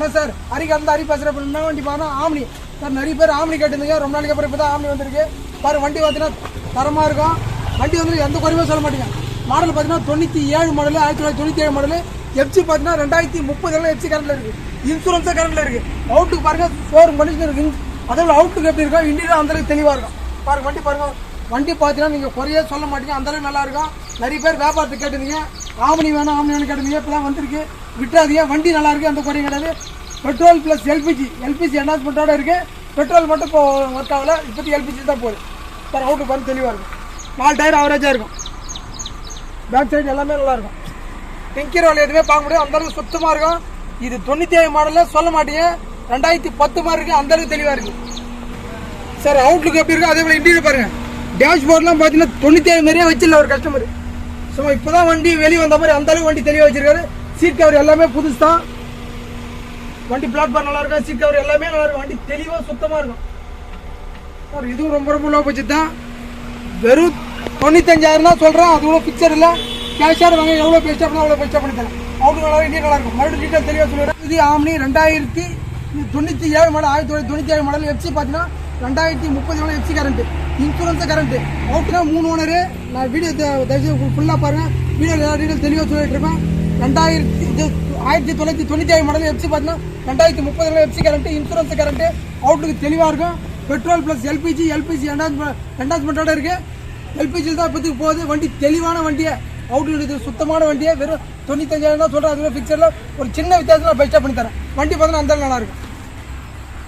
ஆனால் சார் அரிக்கு அந்த அரி பேசுகிற என்ன வண்டி பார்த்தா ஆம்னி. சார் நிறைய பேர் ஆம்னி கேட்டிருந்தீங்க. ரொம்ப நாளைக்கு அப்புறம் இப்போ தான் ஆம்னி வந்திருக்கு. பாரு வண்டி பார்த்தீங்கன்னா தரமாக இருக்கும். வண்டி வந்து எந்த குறையுமே சொல்ல மாட்டீங்க. மாடல் பார்த்தீங்கன்னா தொண்ணூற்றி ஏழு மாடல் ஆயிரத்தி தொள்ளாயிரத்தி தொண்ணூற்றி ஏழு மாடல் எஃப்சி பார்த்தீங்கன்னா ரெண்டாயிரத்தி முப்பதுல எஃப்சி கரண்டில் இருக்கு. இன்சூரன்ஸும் கரண்டில் இருக்கு. அவுட்டுக்கு பாருங்க ஷோரூம் கண்டிஷன் இருக்கு. அதோட அவுட்டுக்கு எப்படி இருக்கும்? இன்டீரியர் அந்த அளவுக்கு தெளிவாக இருக்கும். பாருங்க வண்டி பாருங்க. வண்டி பார்த்தீங்கன்னா நீங்கள் குறையே சொல்ல மாட்டீங்க. அந்த அளவுக்கு நல்லா இருக்கும். நிறைய பேர் வியாபாரத்துக்கு கேட்டிருந்தீங்க. ஆமணி வேணும் ஆமணி வேணும் கேட்டிருந்தீங்க இப்போலாம் வந்திருக்கு? விட்டாதீங்க. வண்டி நல்லா இருக்குது அந்த குறையும் கிடையாது. பெட்ரோல் ப்ளஸ் எல்பிஜி எல்பிஜி அனௌன்ஸ்மெண்ட்டோட இருக்கு. பெட்ரோல் மட்டும் இப்போ ஒர்க் ஆகல. இப்போதைக்கு எல்பிஜி தான் போகுது. சார் அவுட்டு பாருங்க தெளிவாக இருக்கும் நாலு டயர் ஆவரேஜாக இருக்கும். பேக் சைடு எல்லாமே நல்லாயிருக்கும் இருக்கும். டிங்கர் வேலை எதுவுமே பார்க்க முடியாது. அந்த அளவுக்கு சுத்தமாக இருக்கும். இது தொண்ணூற்றி ஏழு மாடலில் சொல்ல மாட்டீங்க. ரெண்டாயிரத்தி பத்து மாதிரி இருக்குது அந்த அளவுக்கு தெளிவாக இருக்குது சார் அவுட்லுக் எப்படி இருக்கும் அதே போல் இன்டீரியர் பாருங்கள் டேஷ்போர்ட்லாம் பார்த்தீங்கன்னா தொண்ணூற்றி ஏழு மாதிரியே வச்சிடல ஒரு கஸ்டமர் சும்மா இப்போ தான் வண்டி வெளியே வந்த மாதிரி அந்த அளவுக்கு வண்டி தெளிவாக வச்சிருக்காரு. சீட் கவர் எல்லாமே புதுசு தான் வண்டி பிளாட்ஃபார்ம் நல்லா இருக்கும் சீட் கவர் எல்லாமே நல்லா இருக்கும் வண்டி தெளிவாக சுத்தமாக இருக்கும். சார் இதுவும் ரொம்ப ரொம்ப லோ பட்ஜெட் தான். வெறும் தொண்ணூத்தஞ்சாயிரம் தான் சொல்கிறேன் அது கூட பிக்சர் இல்லை. கேஷாக வாங்க. எவ்வளோ பெஸ்ட்டாக பண்ணால் அவ்வளோ பெஸ்ட்டாக பண்ணி தரேன். நல்லா இந்தியா நல்லா இருக்கும். மறுபடியும் டீட்டெயில் தெளிவாக சொல்லிடுறேன். இது ஆம்னி ரெண்டாயிரத்தி தொண்ணூற்றி ஏழு மாடல் ஆயிரத்தி தொள்ளாயிரத்தி தொண்ணூற்றி ஏழு மாடல் எஃப்சி பார்த்தீங்கன்னா ரெண்டாயிரத்தி முப்பது model FC current insurance current அவுட்னா மூணு ஓனரு நான் வீடியோ தயவுசெய்து ஃபுல்லாக பாருங்கள் வீடியோ எல்லா டீட்டெயில் தெளிவாக சொல்லிட்டு இருப்பேன். ரெண்டாயிரத்தி ஆயிரத்தி தொள்ளாயிரத்தி தொண்ணூற்றி ஏழு மாடல் எஃப்சி பார்த்தீங்கன்னா ரெண்டாயிரத்தி முப்பது எஃப்சி கரண்ட் இன்சூரன்ஸ் கரண்ட் அவுட்டுக்கு தெளிவாக இருக்கும். பெட்ரோல் ப்ளஸ் எல்பிஜி எல்பிஜி ரெண்டாஸ்மெண்ட்டோட இருக்கு. எல்பிஜியில் தான் இப்போதைக்கு போகுது. வண்டி தெளிவான வண்டியை. அவுட்டு சுத்தமான வண்டியை. வெறும் தொண்ணூத்தஞ்சாயிரம் தான் சொல்கிறேன் அதுவே ஃபிக்சரில் ஒரு சின்ன வித்தியாசம் நான் பெஸ்ட்டாக பண்ணி தரேன். வண்டி பார்த்தீங்கன்னா அந்த அளவுக்கு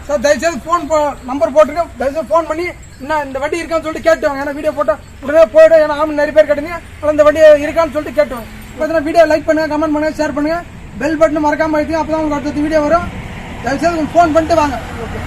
சார் தயவுசெய்து ஃபோன் போ நம்பர் போட்டுருங்க தயவுசெய்து ஃபோன் பண்ணி என்ன இந்த வண்டி இருக்கான்னு சொல்லிட்டு கேட்டுவாங்க ஏன்னா வீடியோ போட்டால் உடனே போய்டும். ஏன்னா ஆமாம் நிறைய பேர் கேட்டீங்க. ஆனால் இந்த வண்டி இருக்கான்னு சொல்லிட்டு கேட்டுவாங்க பார்த்தீங்கன்னா வீடியோ லைக் பண்ணுங்கள் கமெண்ட் பண்ணுங்க ஷேர் பண்ணுங்கள் பெல் பட்டன் மறக்காமல் அழுத்தி அப்போ தான் உங்களுக்கு அடுத்த வீடியோ வரும். தயவுசெய்து ஃபோன் பண்ணிட்டு வாங்க. ஓகே